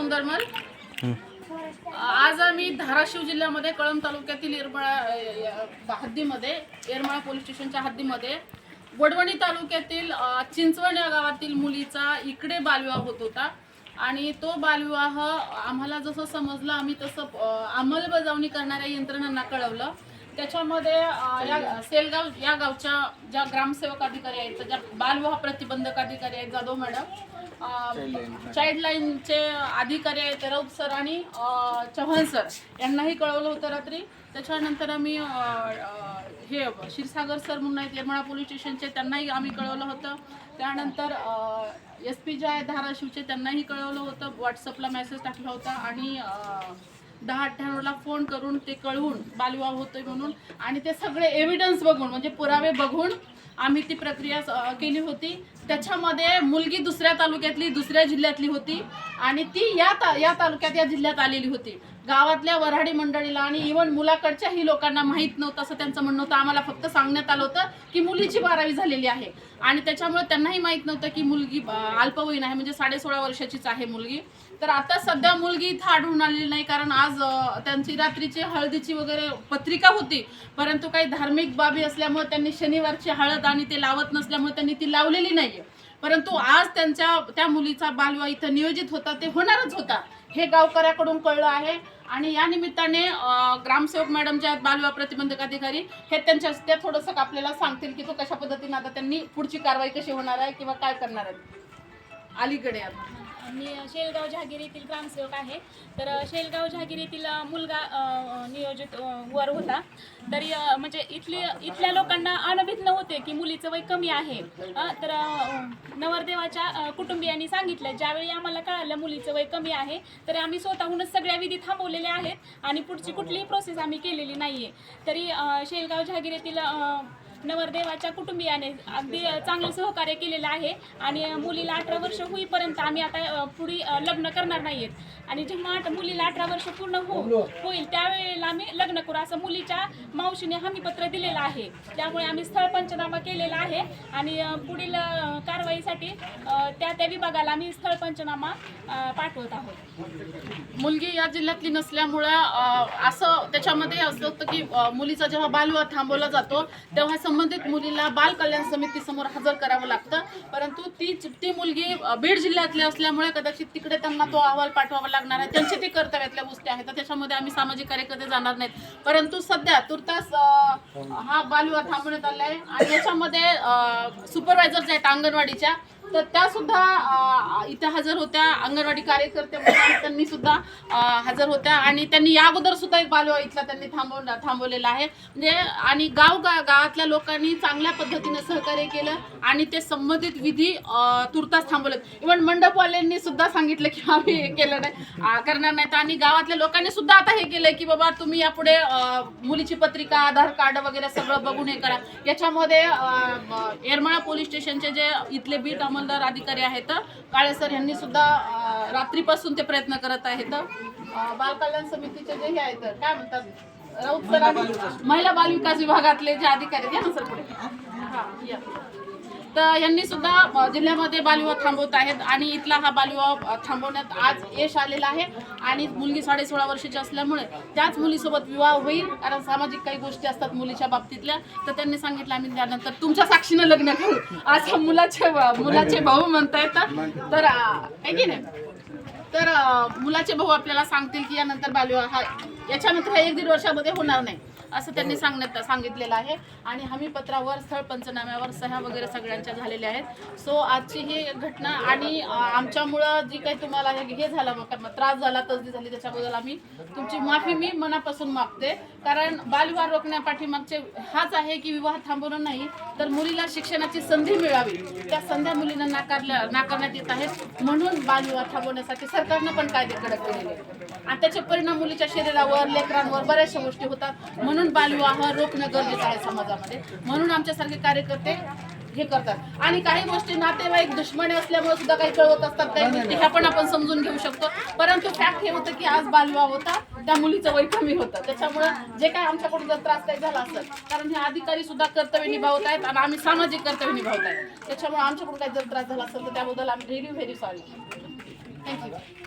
सौंदरमल आज आम्ही धाराशिव जिल्ह्यामध्ये कळंब तालुक्यातील येरमाळा हद्दीमध्ये येरमाळा पोलीस स्टेशनच्या हद्दीमध्ये वडवणी तालुक्यातील चिंचवण या गावातील मुलीचा इकडे बालविवाह होत होता. आणि तो बालविवाह आम्हाला जसं समजलं आम्ही तसं अंमलबजावणी करणाऱ्या यंत्रणांना कळवलं. त्याच्यामध्ये या सेलगाव या गावच्या ज्या ग्रामसेवक अधिकारी आहेत ज्या बालविवाह प्रतिबंधक अधिकारी आहेत जाधव मॅडम चाइल्डलाईनचे अधिकारी आहेत राऊत सर आणि चव्हाण सर. यांनाही कळवलं होतं रात्री. त्याच्यानंतर आम्ही हे क्षीरसागर सर म्हणून आहेत येरमाळा पोलीस स्टेशनचे त्यांनाही आम्ही कळवलं होतं. त्यानंतर एस पी जे आहेत धाराशिवचे त्यांनाही कळवलं होतं. व्हॉट्सअपला मेसेज टाकला होता आणि दहा अठ्ठ्याण्णवला फोन करून ते कळवून बालविवाह होतोय म्हणून. आणि ते सगळे एव्हिडन्स बघून म्हणजे पुरावे बघून आम्ही ती प्रक्रिया केली होती. त्याच्यामध्ये मुलगी दुसऱ्या तालुक्यातली दुसऱ्या जिल्ह्यातली होती आणि ती या ता या तालुक्यात या जिल्ह्यात आलेली होती. गावातल्या वऱ्हाडी मंडळीला आणि इव्हन मुलाकडच्याही लोकांना माहीत नव्हतं असं त्यांचं म्हणणं होतं. आम्हाला फक्त सांगण्यात आलं होतं की मुलीची बारावी झालेली आहे. आणि त्याच्यामुळे त्यांनाही माहीत नव्हतं की मुलगी अल्पवयीन आहे म्हणजे साडेसोळा वर्षाचीच आहे मुलगी. तर आता सध्या मुलगी इथं आढळून आलेली नाही कारण आज त्यांची रात्रीची हळदीची वगैरे पत्रिका होती. परंतु काही धार्मिक बाबी असल्यामुळे त्यांनी शनिवारची हळद आणि ते लावत नसल्यामुळे त्यांनी ती लावलेली नाही परंतु आज त्यांच्या त्या मुलीचा बालवा इथं नियोजित होता ते होणारच होता. हे गावकऱ्याकडून कळलं आहे. आणि या निमित्ताने ग्रामसेवक मॅडम ज्या आहेत बालविवाह प्रतिबंधक अधिकारी हे त्यांच्या त्या थोडंसं आपल्याला सांगतील की तो कशा पद्धतीनं आता त्यांनी पुढची कारवाई कशी होणार आहे किंवा काय करणार आहेत. अलीकडे आता. मी शेलगाव जहागीर येथील ग्रामसेवक आहे. तर शेलगाव जहागीर येथील मुलगा नियोजित वर होता. तरी म्हणजे इथली इथल्या लोकांना अनभिज्ञ होते की मुलीचं वय कमी आहे. तर नवरदेवाच्या कुटुंबियांनी सांगितलं ज्यावेळी आम्हाला कळालं मुलीचं वय कमी आहे तर आम्ही स्वतःहूनच सगळ्या विधी थांबवलेल्या आहेत आणि पुढची कुठलीही प्रोसेस आम्ही केलेली नाही आहे तरी शेलगाव जहागीर येथील नवरदेवाच्या कुटुंबियाने अगदी चांगलं सहकार्य केलेलं आहे. आणि मुलीला अठरा वर्ष होईपर्यंत आम्ही आता पुढे लग्न करणार नाही आहेत आणि जेव्हा मुलीला अठरा वर्ष पूर्ण हो होईल त्यावेळेला आम्ही लग्न करू. असं मुलीच्या मावशीने हमीपत्र दिलेलं आहे. त्यामुळे आम्ही स्थळ पंचनामा केलेला आहे. आणि पुढील कारवाईसाठी त्या त्या विभागाला आम्ही स्थळ पंचनामा पाठवत आहोत. मुलगी या जिल्ह्यातली नसल्यामुळं असं त्याच्यामध्ये असं होतं की मुलीचा जेव्हा बालवा थांबवला जातो तेव्हा संबंधित मुलीला बाल कल्याण समितीसमोर हजर करावं लागतं. परंतु ती ती मुलगी बीड जिल्ह्यातली असल्यामुळे कदाचित तिकडे त्यांना तो अहवाल पाठवावा लागणार आहे. त्यांचे ते कर्तव्यातल्या गोष्टी आहेत. तर त्याच्यामध्ये आम्ही सामाजिक कार्यकर्ते जाणार नाहीत. परंतु सध्या तुर्तास हा बालविवाह थांबवण्यात आला आहे आणि याच्यामध्ये सुपरवायझर जे आहेत अंगणवाडीच्या. तर त्या सुद्धा इथं हजर होत्या. अंगणवाडी कार्यकर्त्या त्यांनी सुद्धा हजर होत्या. आणि त्यांनी या अगोदर सुद्धा एक बालवा इथला त्यांनी थांबव थांबवलेला आहे. म्हणजे आणि गाव गा- गावातल्या लोकांनी चांगल्या पद्धतीने सहकार्य केलं आणि ते संबंधित विधी तुर्तास थांबवलेत. इव्हन मंडपवाल्यांनी सुद्धा सांगितलं की आम्ही हे केलं नाही करणार नाहीत. आणि गावातल्या लोकांनी सुद्धा आता हे केलं की बाबा तुम्ही यापुढे मुलीची पत्रिका आधार कार्ड वगैरे सगळं बघून हे करा. याच्यामध्ये येरमाळा पोलीस स्टेशनचे जे इथले बीट अंमलदार अधिकारी आहेत. काळे सर यांनी सुद्धा रात्रीपासून ते प्रयत्न करत आहेत. अ, बाल कल्याण समितीचे जे हे आहेत काय म्हणतात? राऊत सर आणि महिला बाल विकास विभागातले जे अधिकारी आहेत ना सर पुढे? हा या. तर यांनी सुद्धा जिल्ह्यामध्ये बालविवाह थांबवत आहेत आणि इथला हा बालविवाह थांबवण्यात आज यश आलेलं आहे. आणि मुलगी साडे सोळा वर्षाची असल्यामुळे त्याच मुलीसोबत विवाह होईल. कारण सामाजिक काही गोष्टी असतात मुलीच्या बाबतीतल्या. तर त्यांनी सांगितलं आम्ही त्यानंतर तुमच्या साक्षीनं लग्न करू. असं मुलाचे मुलाचे भाऊ म्हणता येतात तर आहे की नाही? तर मुलाचे भाऊ आपल्याला सांगतील की यानंतर बालविवाह हा याच्यानंतर हा एक दीड वर्षामध्ये होणार नाही. असं त्यांनी सांगण्यात सांगितलेलं आहे. आणि हमीपत्रावर स्थळ पंचनाम्यावर सह्या वगैरे सगळ्यांच्या झालेल्या आहेत. सो आजची ही घटना आणि आमच्यामुळं जी काही तुम्हाला हे हे झालं मग मग त्रास झाला तसदी झाली त्याच्याबद्दल आम्ही तुमची माफी मी मनापासून मागते. कारण बालविवाह रोखण्यापाठीमागचे हाच आहे की विवाह थांबवणं नाही तर मुलीला शिक्षणाची संधी मिळावी. त्या संध्या मुलींना नाकारल्या नाकारण्यात येत आहेत. म्हणून बालविवाह थांबवण्यासाठी सरकारनं पण कायदे कडक केलेले आहेत. आणि त्याचे परिणाम मुलीच्या शरीरावर लेकरांवर बऱ्याचशा गोष्टी होतात. म्हणून बालविवाह रोखणं गरजेचं आहे समाजामध्ये. म्हणून आमच्यासारखे कार्यकर्ते हे करतात. आणि काही गोष्टी नातेवाईक दुश्मनी असल्यामुळे सुद्धा काही कळवत असतात काही गोष्टी ह्या पण आपण समजून घेऊ शकतो. परंतु फॅक्ट हे होतं की आज बालविवाह होता त्या मुलीचं वय कमी होतं. त्याच्यामुळं जे काय आमच्याकडून जर त्रास काही झाला असेल कारण हे अधिकारी सुद्धा कर्तव्य निभावत आहेत आणि आम्ही सामाजिक कर्तव्य निभावत आहेत. त्याच्यामुळे आमच्याकडून काही जर त्रास झाला असेल तर त्याबद्दल आम्ही व्हेरी व्हेरी सॉरी थँक्यू